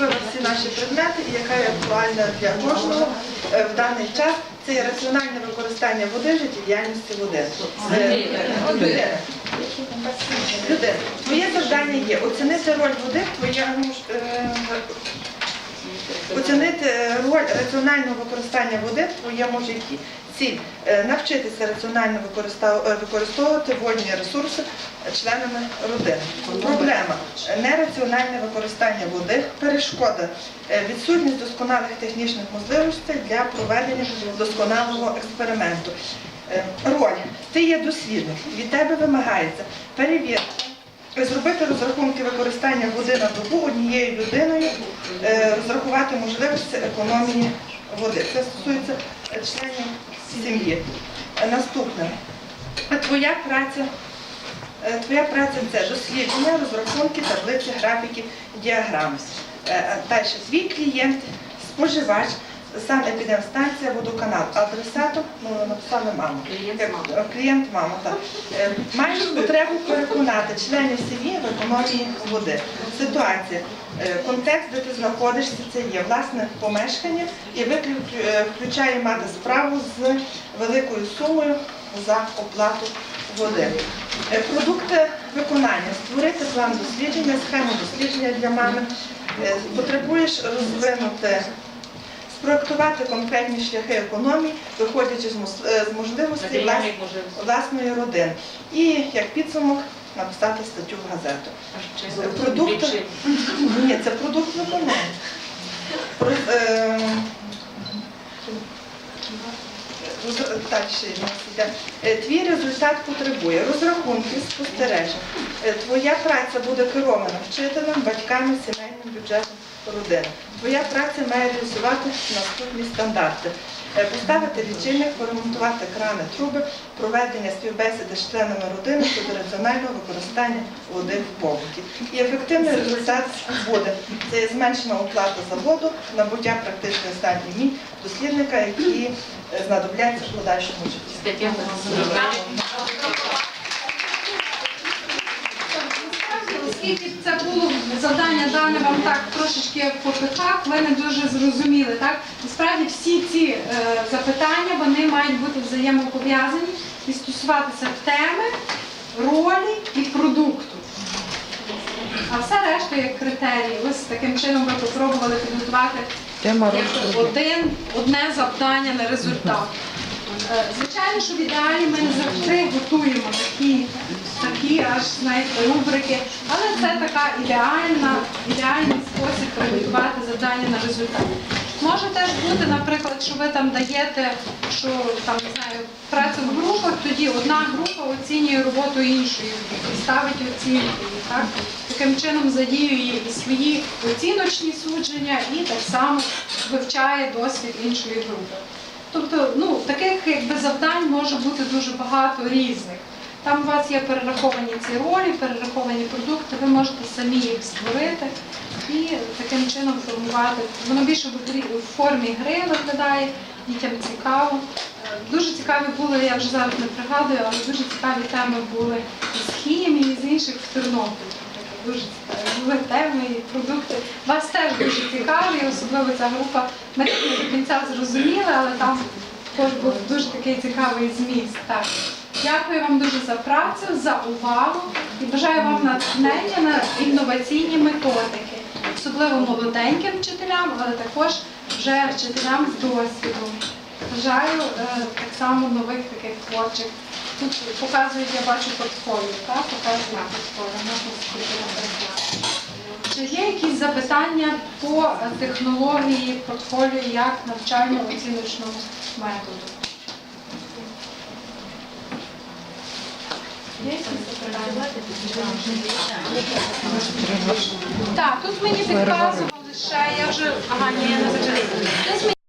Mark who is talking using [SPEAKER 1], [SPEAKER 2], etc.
[SPEAKER 1] охопила всі наші предмети і яка є актуальна для кожного е, в даний час. Це є раціональне використання води в життєдіяльності води. Е, Людина. Людина. Твоє завдання є оцінити роль води в твоєму е, оцінити е, роль раціонального використання води в твоєму житті. Ціль е, навчитися раціонально е, використовувати водні ресурси членами родини. Проблема нераціональне використання води, перешкода, е, відсутність досконалих технічних можливостей для проведення досконалого експерименту. Роль. Ти є дослідник, від тебе вимагається перевірити. Зробити розрахунки використання води на добу однією людиною, розрахувати можливості економії води. Це стосується членів сім'ї. Наступне. Твоя праця. Е, Твоя праця це дослідження, розрахунки, таблиці, графіки, діаграми. Е, Далі твій клієнт, споживач, санепідемстанція, водоканал. Адресатом ну, написали маму.
[SPEAKER 2] Клієнт мама.
[SPEAKER 1] е, Клієнт мама, так. Е, Маєш потребу переконати членів сім'ї в економії води. Ситуація. Е, Контекст, де ти знаходишся, це є власне помешкання і включає мати справу з великою сумою за оплату води. Продукти виконання. Створити план дослідження, схему дослідження для мами. Потребуєш розвинути спроектувати конкретні шляхи економії, виходячи з е, можливостей влас- власної родини. І як підсумок написати статтю в газету. Продукти
[SPEAKER 2] Більше.
[SPEAKER 1] ні, це продукт виконання. Е. Е, Твій результат потребує розрахунків, спостережень. Твоя праця буде керована вчителем, батьками, сімейним бюджетом родини. Твоя праця має реалізувати наступні стандарти. Е, Поставити лічильник, поремонтувати крани, труби, проведення співбесіди з членами родини щодо раціонального використання води в побуті. І ефективний результат буде це є зменшена оплата за воду, набуття практичної стадії мій дослідника, які е, знадобляться в подальшому житті.
[SPEAKER 3] Оскільки це було завдання дане вам так трошечки по пихах, ви не дуже зрозуміли. Так? Насправді всі ці е, запитання вони мають бути взаємопов'язані і стосуватися теми, ролі і продукту. А все решта як критерії. Ось таким чином ви попробували підготувати як один, одне завдання на результат. Е, Звичайно, що в ідеалі ми не завжди готуємо такі, такі аж знаєте, рубрики, але це така ідеальна, ідеальний спосіб приготувати завдання на результат. Може теж бути, наприклад, що ви там даєте, що там не знаю, працю в групах, тоді одна група оцінює роботу іншої групи, ставить оцінки. Так? Таким чином задіює і свої оціночні судження, і так само вивчає досвід іншої групи. Тобто, ну, таких якби завдань може бути дуже багато різних. Там у вас є перераховані ці ролі, перераховані продукти, ви можете самі їх створити і таким чином формувати. Воно більше в формі гри виглядає, дітям цікаво. Е, Дуже цікаві були, я вже зараз не пригадую, але дуже цікаві теми були з хімії, з інших в Тернополі. Дуже цікаві були теми і продукти. Вас теж дуже цікаві, особливо ця група. Ми не до кінця зрозуміли, але там також був дуже такий цікавий зміст. Так. Дякую вам дуже за працю, за увагу і бажаю вам натхнення на інноваційні методики, особливо молоденьким вчителям, але також вже вчителям з досвідом. Бажаю е, так само нових таких творчих. Тут показують, я бачу портфоліо, так? Показують портфоліо, можна написати. Чи є якісь запитання по технології портфоліо як навчально-оціночному методу? Є якісь запитання? Так, тут мені підказували ще, я вже, ага, ні, я не мені